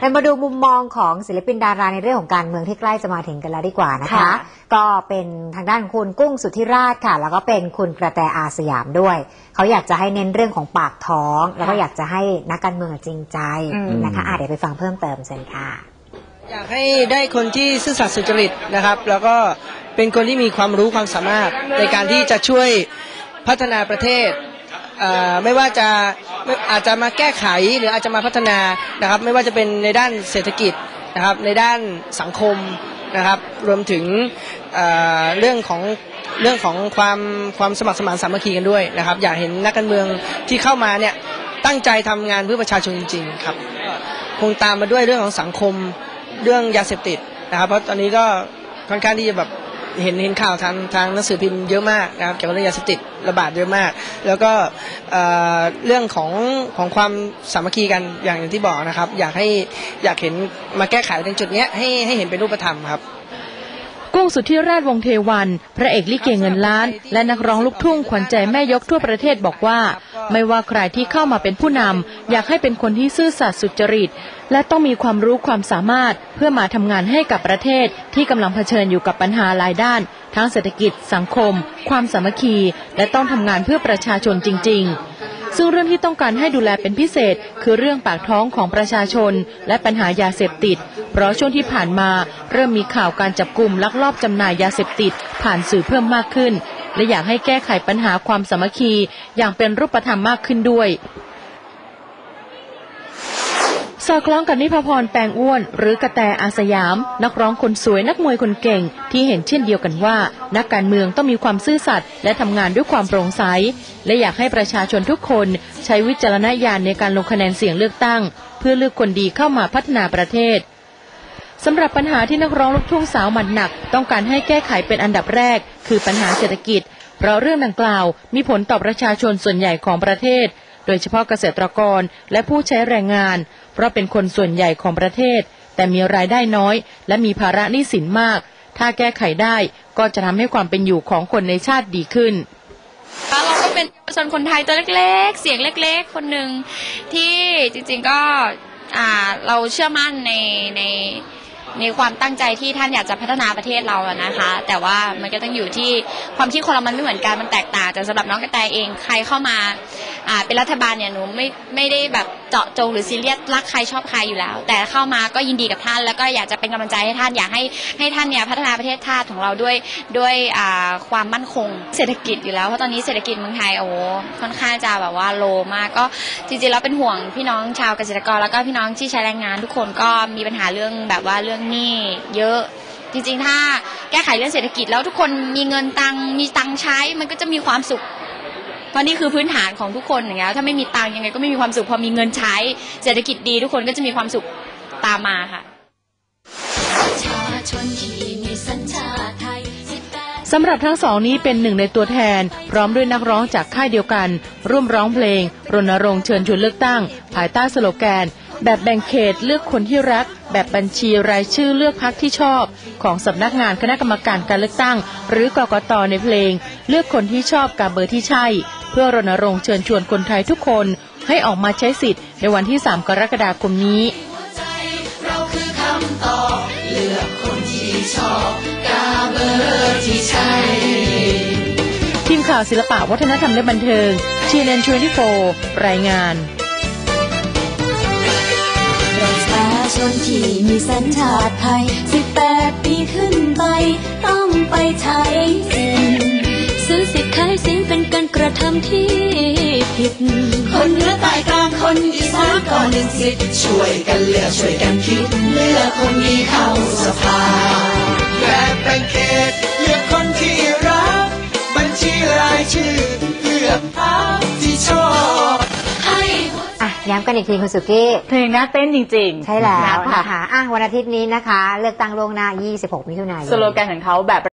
เรามาดูมุมมองของศิลปินดาราในเรื่องของการเมืองที่ใกล้จะมาถึงกันแล้วดีกว่านะคะค่ะก็เป็นทางด้านคุณกุ้งสุทธิราชค่ะ แล้วก็เป็นคุณกระแตอาสยามด้วย เขาอยากจะให้เน้นเรื่องของปากท้อง แล้วก็อยากจะให้นักการเมืองจริงใจอืมนะคะอะเดี๋ยวไปฟังเพิ่มเติมเชิญค่ะอยากให้ได้คนที่ซื่อสัตย์สุจริตนะครับ แล้วก็เป็นคนที่มีความรู้ความสามารถในการที่จะช่วยพัฒนาประเทศเอ่อ ไม่ว่าจะอาจจะมาแก้ไขหรืออาจจะมาพัฒนานะครับไม่ว่าจะเป็นในด้านเศรษฐกิจนะครับในด้านสังคมนะครับรวมถึงเรื่องของเรื่องของความความสมัครสมานสามัคคีกันด้วยนะครับ อยากเห็นนักการเมืองที่เข้ามาเนี่ยตั้งใจทำงานเพื่อประชาชนจริงๆครับคงตามมาด้วยเรื่องของสังคมเรื่องยาเสพติดนะครับ เพราะตอนนี้ก็ค่อนข้างที่จะแบบ เห็นเห็นข่าวทางทางหนังสือพิมพ์เยอะมากนะครับเกี่ยวกับเรื่องยาเสพติดระบาดเยอะมาก แล้วก็เรื่องของของความสามัคคีกันอย่างที่บอกนะครับ อยากให้อยากเห็นมาแก้ไขตรงจุดนี้ให้ให้เห็นเป็นรูปธรรมครับ กุ้งสุทธิราชวงเทวัน พระเอกลิเกเงินล้าน และนักร้องลูกทุ่งขวัญใจแม่ยกทั่วประเทศบอกว่า ไม่ว่าใครที่เข้ามาเป็นผู้นำอยากให้เป็นคนที่ซื่อสัตย์สุจริต และต้องมีความรู้ความสามารถเพื่อมาทำงานให้กับประเทศที่กำลังเผชิญอยู่กับปัญหาหลายด้าน ทั้งเศรษฐกิจ สังคม ความสามัคคี และต้องทำงานเพื่อประชาชนจริง ๆ ซึ่งเรื่องที่ต้องการให้ดูแลเป็นพิเศษ คือเรื่องปากท้องของประชาชน และปัญหายาเสพติด เพราะช่วงที่ผ่านมา เริ่มมีข่าวการจับกลุ่มลักลอบจำหน่ายยาเสพติด ผ่านสื่อเพิ่มมากขึ้น และอยากให้แก้ไขปัญหาความสามัคคีอย่างเป็นรูปธรรมมากขึ้นด้วย สอดคล้องกับนิพพรแปลงอ้วน หรือกระแตอาสยาม นักร้องคนสวยนักมวยคนเก่ง ที่เห็นเช่นเดียวกันว่า นักการเมืองต้องมีความซื่อสัตย์และทำงานด้วยความโปร่งใส และอยากให้ประชาชนทุกคนใช้วิจารณญาณในการลงคะแนนเสียงเลือกตั้ง เพื่อเลือกคนดีเข้ามาพัฒนาประเทศสำหรับปัญหาที่นักร้องลูกทุ่งสาวหมัดหนัก ต้องการให้แก้ไขเป็นอันดับแรก คือปัญหาเศรษฐกิจ เพราะเรื่องดังกล่าว มีผลต่อประชาชนส่วนใหญ่ของประเทศ โดยเฉพาะเกษตรกรและผู้ใช้แรงงาน เพราะเป็นคนส่วนใหญ่ของประเทศ แต่มีรายได้น้อย และมีภาระหนี้สินมาก ถ้าแก้ไขได้ก็จะทำให้ความเป็นอยู่ของคนในชาติดีขึ้นเราก็เป็นเยาวชนคนไทยตัวเล็กๆ เสียงเล็กๆ คนหนึ่งที่จริงๆก็เราเชื่อมั่นในในในความตั้งใจที่ท่านอยากจะพัฒนาประเทศเราอะนะคะ แต่ว่ามันก็ต้องอยู่ที่ความคิดคนเรามันไม่เหมือนกันมันแตกต่างแต่สำหรับน้องกระแตเองใครเข้ามา อ่าเป็นรัฐบาลเนี่ยหนูไม่ไม่ได้แบบเจาะจงหรือซีเรียสรักใครชอบใครอยู่แล้ว แต่เข้ามาก็ยินดีกับท่าน แล้วก็อยากจะเป็นกำลังใจให้ท่านอยากให้ให้ท่านเนี่ยพัฒนาประเทศชาติของเราด้วยด้วยอ่าความมั่นคงเศรษฐกิจอยู่แล้วเพราะตอนนี้เศรษฐกิจเมืองไทยโอ้โหค่อนข้างจะแบบว่าโลมากก็จริงๆแล้วเป็นห่วงพี่น้องชาวเกษตรกร แล้วก็พี่น้องที่ใช้แรงงานทุกคนก็มีปัญหาเรื่องแบบว่าเรื่องหนี้เยอะจริงๆ ถ้าแก้ไขเรื่องเศรษฐกิจแล้วทุกคนมีเงินตังมีตังใช้ มันก็จะมีความสุข เพราะนี่คือพื้นฐานของทุกคนอย่างเงี้ยถ้าไม่มีตังค์ยังไงก็ไม่มีความสุขพอมีเงินใช้เศรษฐกิจดีทุกคนก็จะมีความสุขตามมาค่ะชาชนที่มีสัญชาติไทย18สำหรับทั้งสองนี้เป็นหนึ่งในตัวแทน พร้อมด้วยนักร้องจากค่ายเดียวกัน ร่วมร้องเพลง รณรงค์เชิญชวนเลือกตั้ง ภายใต้สโลแกน แบบแบ่งเขตเลือกคนที่รัก แบบบัญชีรายชื่อเลือกพักที่ชอบ ของสำนักงานคณะกรรมการการเลือกตั้ง หรือกกตในเพลง เลือกคนที่ชอบกับเบอร์ที่ใช่ เพื่อรณรงค์เชิญชวนคนไทยทุกคนให้ออกมาใช้สิทธิ์ในวันที่ 3 กรกฎาคมนี้ใจเราคือคำตอบเลือกคนที่ชอบกาเบอร์ที่ใช่ทีมข่าวศิลปะวัฒนธรรมและบันเทิง TNN 24รายงานประชาชนที่มีสัญชาติไทย 18 ปีขึ้นไป ต้องไปใช้สิทธิ์ ซื้อสิทธิ์ขายเสียงเป็นการกระทำที่ผิด คนเหนือใต้กลางคนอีสานก็หนึ่งสิทธิ์ช่วยกันเลือกช่วยกันคิด เลือกคนดีเข้าสภาแบบแบ่งเขตเลือกคนที่รัก บัญชีรายชื่อเลือกพรรคที่ชอบให้อะย้ำกันอีกทีคุณสุกี้ เพลงน่าเต้นจริงๆ ใช่แล้วนะนะคะคะอะวันอาทิตย์นี้นะคะ เลือกตั้งล่วงหน้า 26 มิถุนายน สโลแกนของเขาแบบ